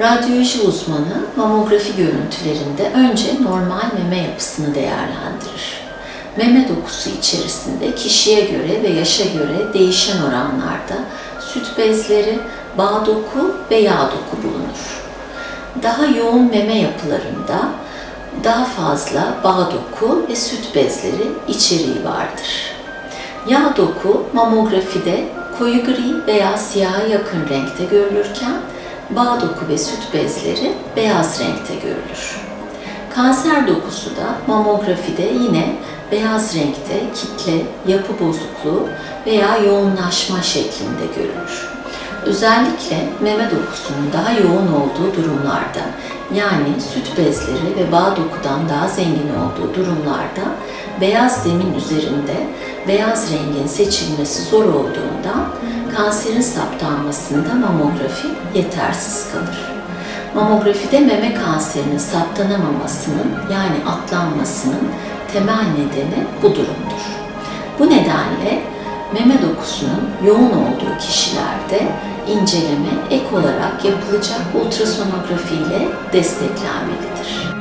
Radyoloji uzmanı mamografi görüntülerinde önce normal meme yapısını değerlendirir. Meme dokusu içerisinde kişiye göre ve yaşa göre değişen oranlarda süt bezleri, bağ doku ve yağ doku bulunur. Daha yoğun meme yapılarında daha fazla bağ doku ve süt bezleri içeriği vardır. Yağ doku mamografide koyu gri veya siyaha yakın renkte görülürken bağ doku ve süt bezleri beyaz renkte görülür. Kanser dokusu da mamografide yine beyaz renkte kitle, yapı bozukluğu veya yoğunlaşma şeklinde görülür. Özellikle meme dokusunun daha yoğun olduğu durumlarda yani süt bezleri ve bağ dokudan daha zengin olduğu durumlarda beyaz zemin üzerinde beyaz rengin seçilmesi zor olduğundan kanserin saptanmasında mamografi yetersiz kalır. Mamografide meme kanserinin saptanamamasının yani atlanmasının temel nedeni bu durumdur. Bu nedenle meme dokusunun yoğun olduğu kişilerde inceleme ek olarak yapılacak ultrasonografi ile desteklenmelidir.